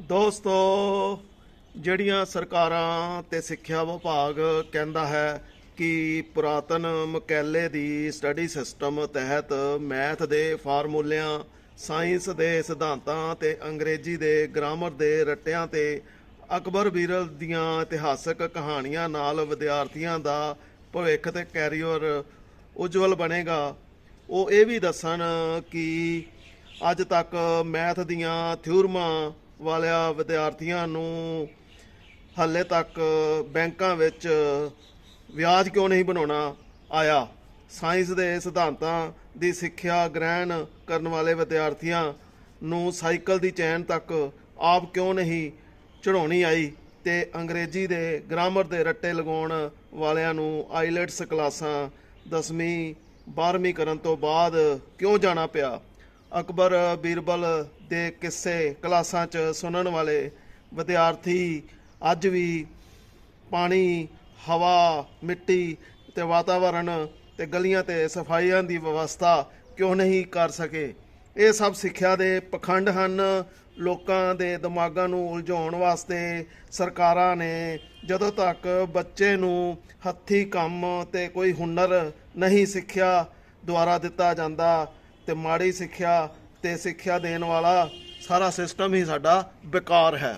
ਦੋਸਤੋ, ਜਿਹੜੀਆਂ ਸਰਕਾਰਾਂ ਤੇ ਸਿੱਖਿਆ ਵਿਭਾਗ ਕਹਿੰਦਾ ਹੈ ਕਿ ਪੁਰਾਤਨ ਮਕੈਲੇ ਦੀ ਸਟੱਡੀ ਸਿਸਟਮ ਤਹਿਤ ਮੈਥ ਦੇ ਫਾਰਮੂਲਿਆਂ, ਸਾਇੰਸ ਦੇ ਸਿਧਾਂਤਾਂ ਤੇ ਅੰਗਰੇਜ਼ੀ ਦੇ ਗ੍ਰਾਮਰ ਦੇ ਰੱਟਿਆਂ ਤੇ ਅਕਬਰ ਬੀਰਲ ਦੀਆਂ ਇਤਿਹਾਸਕ ਕਹਾਣੀਆਂ ਨਾਲ ਵਿਦਿਆਰਥੀਆਂ ਦਾ ਭਵਿੱਖ ਤੇ ਕੈਰੀਅਰ ਉਜਵਲ ਬਣੇਗਾ। ਉਹ ਇਹ ਵੀ ਦੱਸਣ ਕਿ ਅੱਜ ਤੱਕ ਮੈਥ ਦੀਆਂ ਥਿਊਰਮਾਂ ਵਾਲਿਆਂ ਵਿਦਿਆਰਥੀਆਂ ਨੂੰ ਹਾਲੇ ਤੱਕ ਬੈਂਕਾਂ ਵਿੱਚ ਵਿਆਜ ਕਿਉਂ ਨਹੀਂ ਬਣਾਉਣਾ ਆਇਆ? ਸਾਇੰਸ ਦੇ ਸਿਧਾਂਤਾਂ ਦੀ ਸਿੱਖਿਆ ਗ੍ਰਹਿਣ ਕਰਨ ਵਾਲੇ ਵਿਦਿਆਰਥੀਆਂ ਨੂੰ ਸਾਈਕਲ ਦੀ ਚੈਨ ਤੱਕ ਆਪ ਕਿਉਂ ਨਹੀਂ ਚੜਾਉਣੀ ਆਈ ਤੇ ਅੰਗਰੇਜ਼ੀ ਦੇ ਗ੍ਰਾਮਰ ਦੇ ਰੱਟੇ ਲਗਾਉਣ ਵਾਲਿਆਂ ਨੂੰ ਆਈਲੈਟਸ ਕਲਾਸਾਂ 10ਵੀਂ 12ਵੀਂ ਕਰਨ ਤੋਂ ਬਾਅਦ ਕਿਉਂ ਜਾਣਾ ਪਿਆ? ਅਕਬਰ ਬੀਰਬਲ ਦੇ ਕਿੱਸੇ ਕਲਾਸਾਂ 'ਚ ਸੁਣਨ ਵਾਲੇ ਵਿਦਿਆਰਥੀ ਅੱਜ ਵੀ ਪਾਣੀ, ਹਵਾ, ਮਿੱਟੀ ਤੇ ਵਾਤਾਵਰਣ ਤੇ ਗਲੀਆਂ ਤੇ ਸਫਾਈਆਂ ਦੀ ਵਿਵਸਥਾ ਕਿਉਂ ਨਹੀਂ ਕਰ ਸਕੇ? ਇਹ ਸਭ ਸਿੱਖਿਆ ਦੇ ਪਖੰਡ ਹਨ। ਲੋਕਾਂ ਦੇ ਦਿਮਾਗਾਂ ਨੂੰ ਉਲਝਾਉਣ ਵਾਸਤੇ ਸਰਕਾਰਾਂ ਨੇ ਜਦੋਂ ਤੱਕ ਬੱਚੇ ਨੂੰ ਹੱਥੀ ਕੰਮ ਤੇ ਕੋਈ ਹੁਨਰ ਨਹੀਂ ਸਿੱਖਿਆ ਦੁਆਰਾ ਦਿੱਤਾ ਜਾਂਦਾ ਤੇ ਮਾੜੀ ਸਿੱਖਿਆ ਤੇ ਸਿੱਖਿਆ ਦੇਣ ਵਾਲਾ ਸਾਰਾ ਸਿਸਟਮ ਹੀ ਸਾਡਾ ਬੇਕਾਰ ਹੈ।